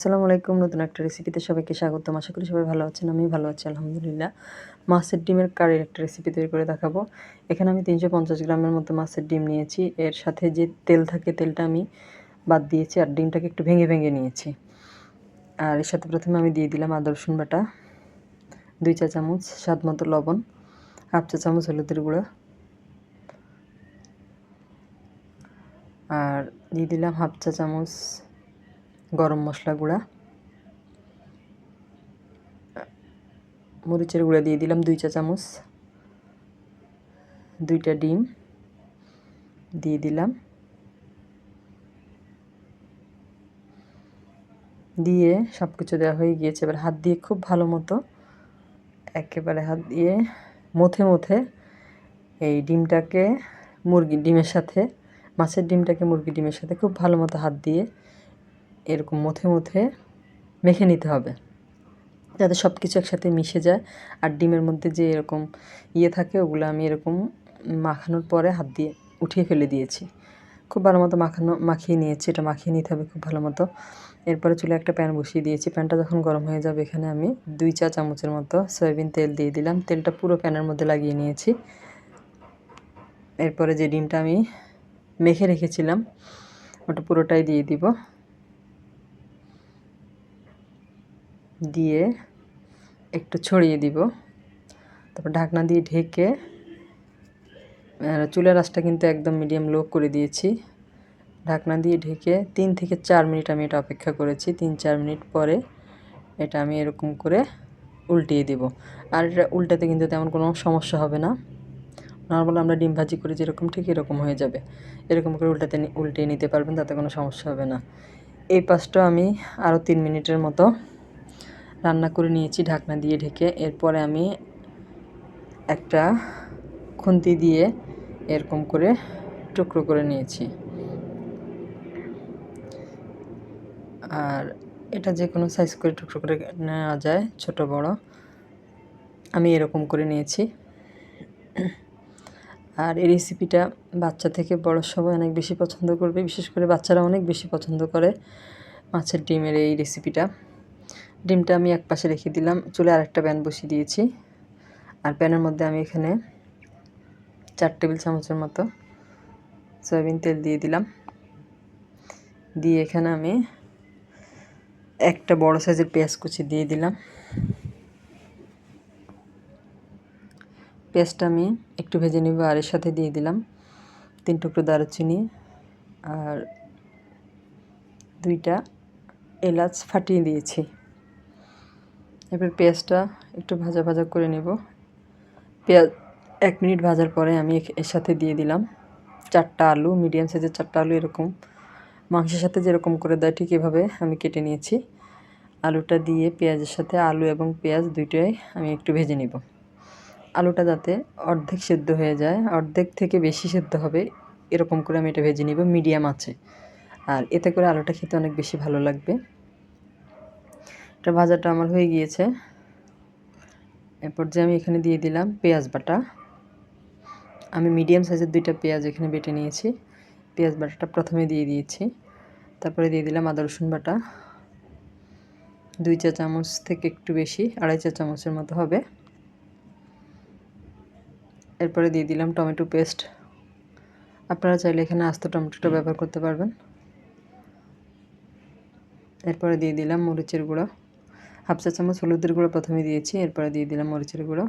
আসসালামু আলাইকুম। নতুন একটা রেসিপিতে সবাইকে স্বাগতম। আশা করি সবাই ভালো আছেন আমি ভালো আছি, আলহামদুলিল্লাহ। মাছের ডিমের কারির একটা রেসিপি তৈরি করে দেখাবো। এখানে আমি তিনশো পঞ্চাশ গ্রামের মতো মাছের ডিম নিয়েছি। এর সাথে যে তেল থাকে, তেলটা আমি বাদ দিয়েছি আর ডিমটাকে একটু ভেঙে ভেঙে নিয়েছি। আর এর সাথে প্রথমে আমি দিয়ে দিলাম আদা, রসুন বাটা, দুই চা চামচ স্বাদ মতো লবণ, হাফ চা চামচ হলুদের গুঁড়ো। আর দিয়ে দিলাম হাফ চা চামচ গরম মশলা গুঁড়া। মরিচের গুঁড়া দিয়ে দিলাম দুই চা চামচ। দুইটা ডিম দিয়ে দিলাম। দিয়ে সব কিছু দেওয়া হয়ে গিয়েছে। এবার হাত দিয়ে খুব ভালো মতো একেবারে হাত দিয়ে মথে মথে এই ডিমটাকে মুরগি ডিমের সাথে, মাছের ডিমটাকে মুরগি ডিমের সাথে খুব ভালো মতো হাত দিয়ে এরকম মথে মথে মেখে নিতে হবে। যাতে সব কিছু একসাথে মিশে যায়। আর ডিমের মধ্যে যে এরকম ইয়ে থাকে, ওগুলো আমি এরকম মাখানোর পরে হাত দিয়ে উঠিয়ে ফেলে দিয়েছি। খুব ভালো মতো মাখানো, মাখিয়ে নিয়েছি। এটা মাখিয়ে নিতে হবে খুব ভালো মতো। এরপরে চুলে একটা প্যান বসিয়ে দিয়েছি। প্যানটা যখন গরম হয়ে যাবে, এখানে আমি দুই চা চামচের মতো সয়াবিন তেল দিয়ে দিলাম। তেলটা পুরো প্যানের মধ্যে লাগিয়ে নিয়েছি। এরপরে যে ডিমটা আমি মেখে রেখেছিলাম, ওটা পুরোটাই দিয়ে দিব। দিয়ে একটু ছড়িয়ে দিব। তারপর ঢাকনা দিয়ে ঢেকে চুলের আঁচটা কিন্তু একদম মিডিয়াম লো করে দিয়েছি। ঢাকনা দিয়ে ঢেকে তিন থেকে চার মিনিট আমি এটা অপেক্ষা করেছি। তিন চার মিনিট পরে এটা আমি এরকম করে উল্টিয়ে দিব। আর এটা উল্টাতে কিন্তু তেমন কোনো সমস্যা হবে না। নর্মাল আমরা ডিম ভাজি করি যেরকম, ঠিক এরকম হয়ে যাবে। এরকম করে উল্টাতে উল্টিয়ে নিতে পারবেন, তাতে কোনো সমস্যা হবে না। এই পাশটা আমি আরও তিন মিনিটের মতো রান্না করে নিয়েছি, ঢাকনা দিয়ে ঢেকে। এরপরে আমি একটা খুন্তি দিয়ে এরকম করে টুকরো করে নিয়েছি। আর এটা যে কোনো সাইজ করে টুকরো করে নেওয়া যায়, ছোট, বড়। আমি এরকম করে নিয়েছি। আর এই রেসিপিটা বাচ্চা থেকে বড় সবাই অনেক বেশি পছন্দ করবে, বিশেষ করে বাচ্চারা অনেক বেশি পছন্দ করে মাছের ডিমের এই রেসিপিটা ডিমটা আমি এক পাশে রেখে দিলাম। চুলে আরেকটা প্যান বসিয়ে দিয়েছি। আর প্যানের মধ্যে আমি এখানে চার টেবিল চামচের মতো সয়াবিন তেল দিয়ে দিলাম। দিয়ে এখানে আমি একটা বড় সাইজের পেঁয়াজ কুচি দিয়ে দিলাম। পেঁয়াজটা আমি একটু ভেজে নিব, আর এর সাথে দিয়ে দিলাম তিন টুকরো দারুচিনি আর দুইটা এলাচ ফাটিয়ে দিয়েছি। এবার পেঁয়াজটা একটু ভাজা ভাজা করে নেব। পেঁয়াজ এক মিনিট ভাজার পরে আমি এর সাথে দিয়ে দিলাম চারটা আলু মিডিয়াম সাইজের চারটা আলু এরকম। মাংসের সাথে যেরকম করে দেয় ঠিক এভাবে আমি কেটে নিয়েছি। আলুটা দিয়ে পেঁয়াজের সাথে আলু এবং পেঁয়াজ দুইটাই আমি একটু ভেজে নিব। আলুটা যাতে অর্ধেক সেদ্ধ হয়ে যায়, অর্ধেক থেকে বেশি সেদ্ধ হবে, এরকম করে আমি এটা ভেজে নিব মিডিয়াম আছে। আর এতে করে আলুটা খেতে অনেক বেশি ভালো লাগবে। এটা ভাজাটা আমার হয়ে গিয়েছে। এরপর যে আমি এখানে দিয়ে দিলাম পেঁয়াজ বাটা। আমি মিডিয়াম সাইজের দুইটা পেঁয়াজ এখানে বেটে নিয়েছি। পেঁয়াজ বাটাটা প্রথমে দিয়ে দিয়েছি। তারপরে দিয়ে দিলাম আদা, রসুন বাটা। দুই চা চামচ থেকে একটু বেশি, আড়াই চা চামচের মতো হবে। এরপরে দিয়ে দিলাম টমেটো পেস্ট। আপনারা চাইলে এখানে আস্ত টমেটোটা ব্যবহার করতে পারবেন। এরপরে দিয়ে দিলাম মরিচের গুঁড়ো। হাফ চা চামচ হলুদের গুঁড়ো প্রথমে দিয়েছি, এরপরে দিয়ে দিলাম মরিচের গুঁড়ো।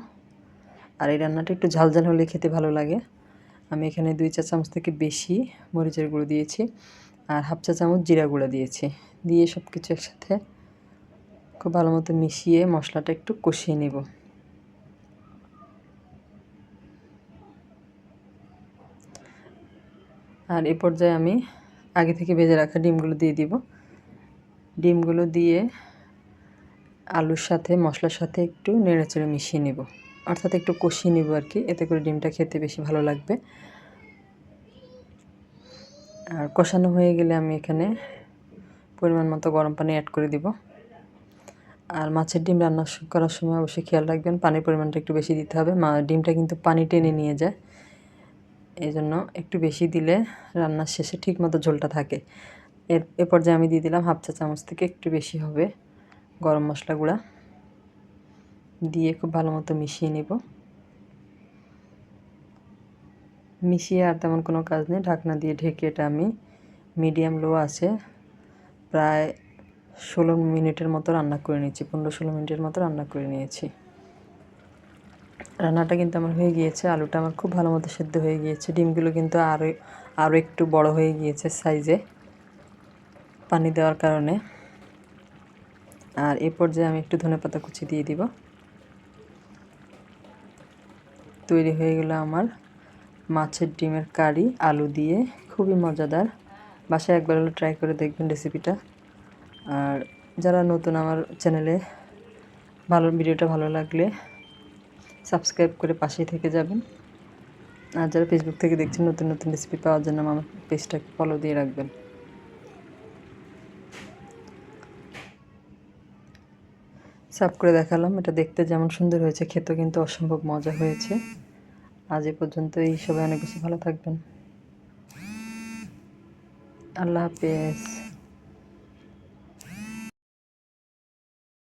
আর এই রান্নাটা একটু ঝাল ঝাল হলে খেতে ভালো লাগে। আমি এখানে দুই চা চামচ থেকে বেশি মরিচের গুঁড়ো দিয়েছি আর হাফ চা চামচ জিরা গুঁড়ো দিয়েছি। দিয়ে সব কিছু একসাথে খুব ভালো মতো মিশিয়ে মশলাটা একটু কষিয়ে নেব। আর এ পর্যায়ে আমি আগে থেকে ভেজে রাখা ডিমগুলো দিয়ে দিব। ডিমগুলো দিয়ে আলুর সাথে, মশলার সাথে একটু নেড়েচেড়ে মিশিয়ে নেব। অর্থাৎ একটু কষিয়ে নেব আর কি এতে করে ডিমটা খেতে বেশি ভালো লাগবে। আর কষানো হয়ে গেলে আমি এখানে পরিমাণ মতো গরম পানি অ্যাড করে দিব। আর মাছের ডিম রান্না করার সময় অবশ্যই খেয়াল রাখবেন, পানির পরিমাণটা একটু বেশি দিতে হবে। মা, ডিমটা কিন্তু পানি টেনে নিয়ে যায়। এই জন্য একটু বেশি দিলে রান্নার শেষে ঠিক মতো ঝোলটা থাকে। এর, এ পর্যায়ে আমি দিয়ে দিলাম হাফ চা চামচ থেকে একটু বেশি হবে। গরম মশলা গুঁড়া দিয়ে খুব ভালো মতো মিশিয়ে নেব। মিশিয়ে আর তেমন কোনো কাজ নেই। ঢাকনা দিয়ে ঢেকে এটা আমি মিডিয়াম লো আছে প্রায় ষোলো মিনিটের মতো রান্না করে নিয়েছি, পনেরো ষোলো মিনিটের মতো রান্না করে নিয়েছি। রান্নাটা কিন্তু আমার হয়ে গিয়েছে, আলুটা আমার খুব ভালো মতো সেদ্ধ হয়ে গিয়েছে। ডিমগুলো কিন্তু আরও আরও একটু বড় হয়ে গিয়েছে সাইজে পানি দেওয়ার কারণে। আর এ পর্যায়ে আমি একটু ধনে পাতা কুচি দিয়ে দিব। তৈরি হয়ে গেল আমার মাছের ডিমের কারি, আলু দিয়ে। খুবই মজাদার। বাসায় একবার হলো ট্রাই করে দেখবেন রেসিপিটা আর যারা নতুন আমার চ্যানেলে ভালো ভিডিওটা ভালো লাগলে সাবস্ক্রাইব করে পাশেই থেকে যাবেন। আর যারা ফেসবুক থেকে দেখছেন, নতুন নতুন রেসিপি পাওয়ার জন্য আমার পেজটাকে ফলো দিয়ে রাখবেন। সার্ভ করে দেখালাম। এটা দেখতে যেমন সুন্দর হয়েছে, খেতেও কিন্তু অসম্ভব মজা হয়েছে। আজ এ পর্যন্ত এই সবাই অনেক বেশি ভালো থাকবেন। আল্লাহ হাফেজ।